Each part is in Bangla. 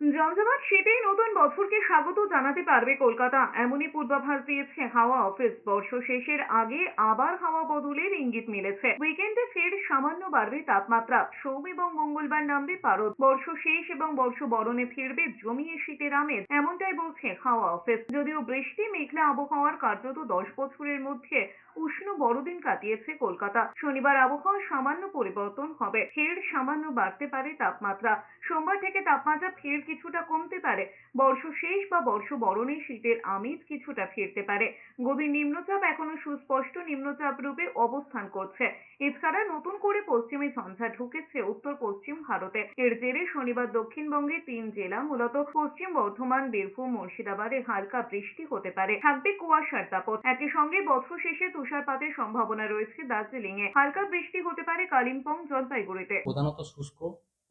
জমজমাট শীতেই নতুন বছরকে স্বাগত জানাতে পারবে কলকাতা। এমনই পূর্বাভাস দিয়েছে হাওয়া অফিস। বর্ষ শেষের আগে আবার হাওয়া বদলের ইঙ্গিত মিলেছে। উইকেন্ডে ফের সামান্য বাড়বে তাপমাত্রা। সোম এবং মঙ্গলবার নামবে পারদ। বর্ষ শেষ এবং বর্ষ বরণে ফিরবে জমিয়ে শীতের আমেজ। এমনটাই বলছে হাওয়া অফিস। যদিও বৃষ্টি, মেঘলা আবহাওয়ার কার্যত দশ বছরের মধ্যে উষ্ণ বড়দিন কাটিয়েছে কলকাতা। শনিবার আবহাওয়া সামান্য পরিবর্তন হবে। ফের সামান্য বাড়তে পারে তাপমাত্রা। সোমবার থেকে তাপমাত্রা ফের কিছুটা কমতে পারে। বর্ষ শেষ বা বর্ষ বরণে শীতের আমেজ কিছুটা ফিরতে পারে। গভীর নিম্নচাপ এখনও সুস্পষ্ট নিম্নচাপ রূপে অবস্থান করছে। এছাড়া নতুন করে পশ্চিমী ঝঞ্ঝা ঢুকেছে উত্তর পশ্চিম ভারতে। এর জেরে শনিবার দক্ষিণবঙ্গের তিন জেলা, মূলত পশ্চিম বর্ধমান, বীরভূম, মুর্শিদাবাদে হালকা বৃষ্টি হতে পারে। থাকবে কুয়াশার দাপট। একই সঙ্গে বছর শেষে তুষারপাতের সম্ভাবনা রয়েছে দার্জিলিং এ হালকা বৃষ্টি হতে পারে কালিম্পং, জলপাইগুড়িতে। প্রধানত শুষ্ক,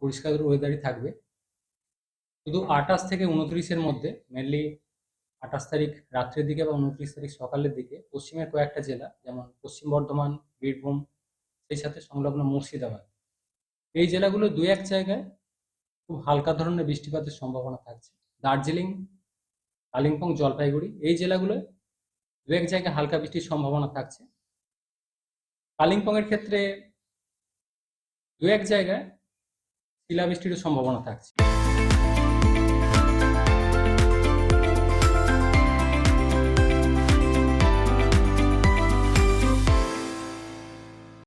পরিষ্কার ওয়েদারই থাকবে। শুধু আঠাশ থেকে উনত্রিশের মধ্যে মেনলি আঠাশ তারিখ রাত্রের দিকে বা উনত্রিশ তারিখ সকালের দিকে, পশ্চিমের কয়েকটা জেলা, যেমন পশ্চিম বর্ধমান, বীরভূম, সেই সাথে সংলগ্ন মুর্শিদাবাদ। এই জেলাগুলো দু এক জায়গায় খুব হালকা ধরনের বৃষ্টিপাতের সম্ভাবনা থাকছে। দার্জিলিং, কালিম্পং, জলপাইগুড়ি, এই জেলাগুলোয় দু এক জায়গায় হালকা বৃষ্টির সম্ভাবনা থাকছে। কালিম্পংয়ের ক্ষেত্রে দু এক জায়গায় শিলাবৃষ্টিরও সম্ভাবনা থাকছে।